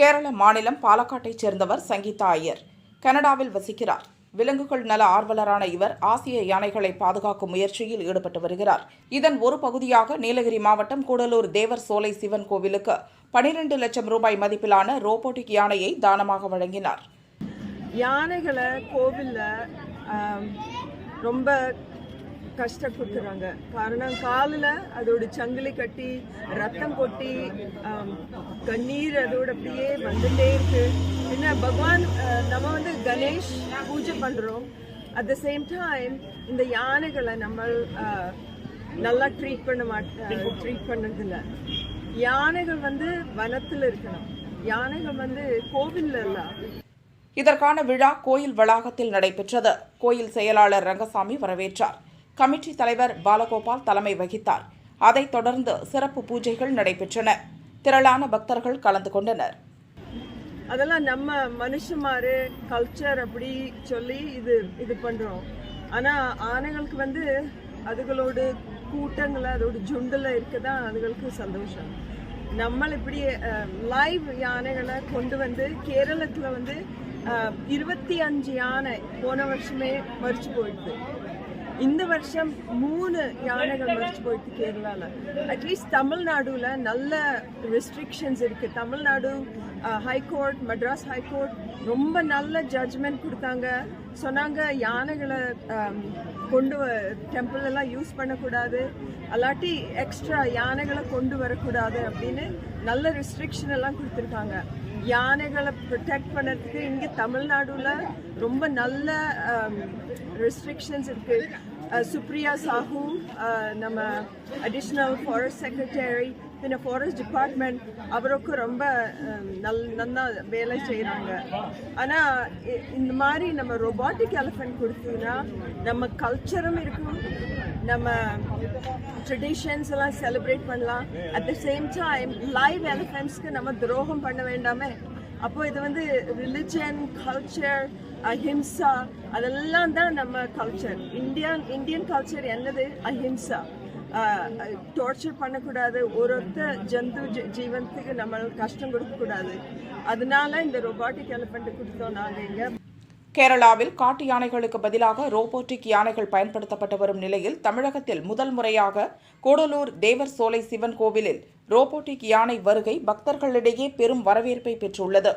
கேரள மாநிலம் பாலக்காட்டைச் சேர்ந்தவர் சங்கீதா ஐயர். கனடாவில் வசிக்கிறார். விலங்குகள் நல ஆர்வலரான இவர் ஆசிய யானைகளை பாதுகாக்கும் முயற்சியில் ஈடுபட்டு வருகிறார். இதன் ஒரு பகுதியாக நீலகிரி மாவட்டம் கூடலூர் தேவர் சோலை சிவன் கோவிலுக்கு பனிரெண்டு லட்சம் ரூபாய் மதிப்பிலான ரோபோட்டிக் யானையை தானமாக வழங்கினார். யானைகளை கோவிலில் ரொம்ப கஷ்டப்படுத்துறாங்க காரணம் காலில் அதோட சங்கிலி கட்டி ரத்தம் கொட்டி கண்ணீர் அதோட அப்படியே வந்துட்டே இருக்கு. என்ன பகவான் நம்ம வந்து கணேஷ் பூஜை பண்ணுறோம் அட் த சேம் டைம் இந்த யானைகளை நம்ம நல்லா ட்ரீட் பண்ண மாட்டோம் ட்ரீட் பண்ணதில்ல. யானைகள் வந்து வனத்தில் இருக்கணும். யானைகள் வந்து கோவில்ல இல்லை. இதற்கான விழா கோயில் வளாகத்தில் நடைபெற்றது. கோயில் செயலாளர் ரங்கசாமி வரவேற்றார். கமிட்டி தலைவர் பாலகோபால் தலைமை வகித்தார். அதைத் தொடர்ந்து சிறப்பு பூஜைகள் நடைபெற்றன. திரளான பக்தர்கள் கலந்து கொண்டனர். அதெல்லாம் நம்ம மனுஷமாரு கல்ச்சர் அப்படி சொல்லி இது இது பண்றோம். ஆனா ஆனைகளுக்கு வந்து அதுகளோட கூட்டங்கள் அதோட ஜுண்டில் இருக்கதான் அதுகளுக்கு சந்தோஷம். நம்ம இப்படி லைவ் யானைகளை கொண்டு வந்து கேரளத்தில் வந்து இருபத்தி அஞ்சு யானை போன வருஷமே மறிச்சு போயிடுது. இந்த வருஷம் மூணு யானைகள் மறைச்சு போயிட்டு கேரளால. அட்லீஸ்ட் தமிழ்நாடுல நல்ல ரெஸ்ட்ரிக்ஷன்ஸ் இருக்கு. தமிழ்நாடு ஹைகோர்ட் மெட்ராஸ் ஹைகோர்ட் ரொம்ப நல்ல ஜட்ஜ்மெண்ட் கொடுத்தாங்க. சொன்னாங்க யானைகளை கொண்டு கொண்டு டெம்பிள் எல்லாம் யூஸ் பண்ணக்கூடாது. அல்லாட்டி எக்ஸ்ட்ரா யானைகளை கொண்டு வரக்கூடாது அப்படின்னு நல்ல ரெஸ்ட்ரிக்ஷன் எல்லாம் கொடுத்துருக்காங்க. யானைகளை ப்ரொடெக்ட் பண்ணுறதுக்கு இங்கே தமிழ்நாடுல ரொம்ப நல்ல um, ரெஸ்ட்ரிக்ஷன்ஸ் இருக்கு. சுப்ரியா சாஹூ நம்ம அடிஷ்னல் ஃபாரஸ்ட் செக்ரட்டரி பின்ன ஃபாரஸ்ட் டிபார்ட்மெண்ட் அவருக்கும் ரொம்ப நல் நல்லா வேலை செய்கிறாங்க ஆனால் இந்த மாதிரி நம்ம ரொபாட்டிக் எலிஃபெண்ட் கொடுத்தீங்கன்னா நம்ம கல்ச்சரும் இருக்கும். நம்ம ட்ரெடிஷன்ஸ் எல்லாம் செலிப்ரேட் பண்ணலாம். At the same time live எலிஃபெண்ட்ஸ்க்கு நம்ம துரோகம் பண்ண வேண்டாமே. அப்போ இது வந்து ரிலிஜன் கல்ச்சர் அஹிம்சா அதெல்லாம் தான் நம்ம கல்ச்சர் இந்தியன் இந்தியன் கல்ச்சர் என்னது? அஹிம்சா. டார்ச்சர் பண்ணக்கூடாது. ஒரு ஒருத்த ஜந்து ஜீவனத்துக்கு நம்ம கஷ்டம் கொடுக்கக்கூடாது. அதனால இந்த ரொபாட்டிக் எலிஃபெண்ட் கொடுத்தோம் நாங்கள் இங்கே. கேரளாவில் காட்டு யானைகளுக்கு பதிலாக ரோபோட்டிக் யானைகள் பயன்படுத்தப்பட்டு வரும் நிலையில் தமிழகத்தில் முதல் முறையாக கூடலூர் தேவர் சோலை சிவன் கோவிலில் ரோபோட்டிக் யானை வருகை பக்தர்களிடையே பெரும் வரவேற்பை பெற்றுள்ளது.